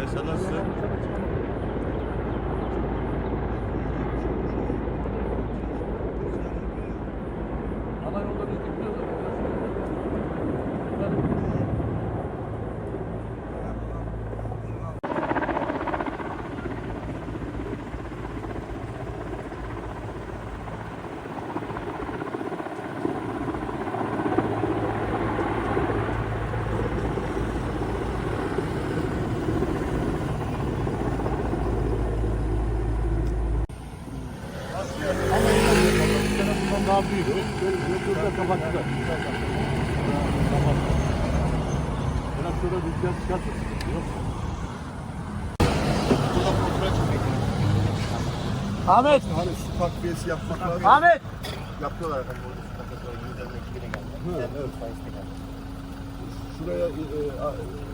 Mesela nasıl? Ana yolda daha büyük. Şurada kapattılar. Biraz sonra rüzgar çıkartır. Ahmet! Hani su takviyesi yapmak lazım. Ahmet! Yapıyorlar efendim. Şuraya e, e,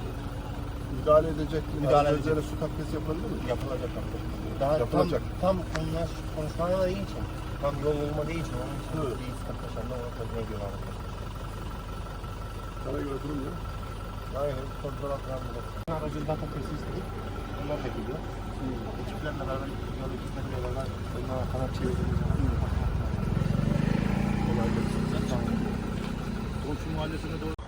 müdahale edecek, Müdahale gözlere su takviyesi yapılabilir mi? Yapılacak abi. Daha Yapılacak. tam, tam konular konuşmaları için, tam yol olmadığı için onun için bir sıkıntı yaşandı. Tabii ne diyorlar arkadaşlar. Sana göre durum ne? Aynen, kontrol altına aldılar. Aracın data kesi istedik. Onlar da geliyor. Ekiplerle beraber yol ekiplerle beraber onlara kanat çevirdiğimiz zaman Kolay gelsin. Komşu mahallesine doğru.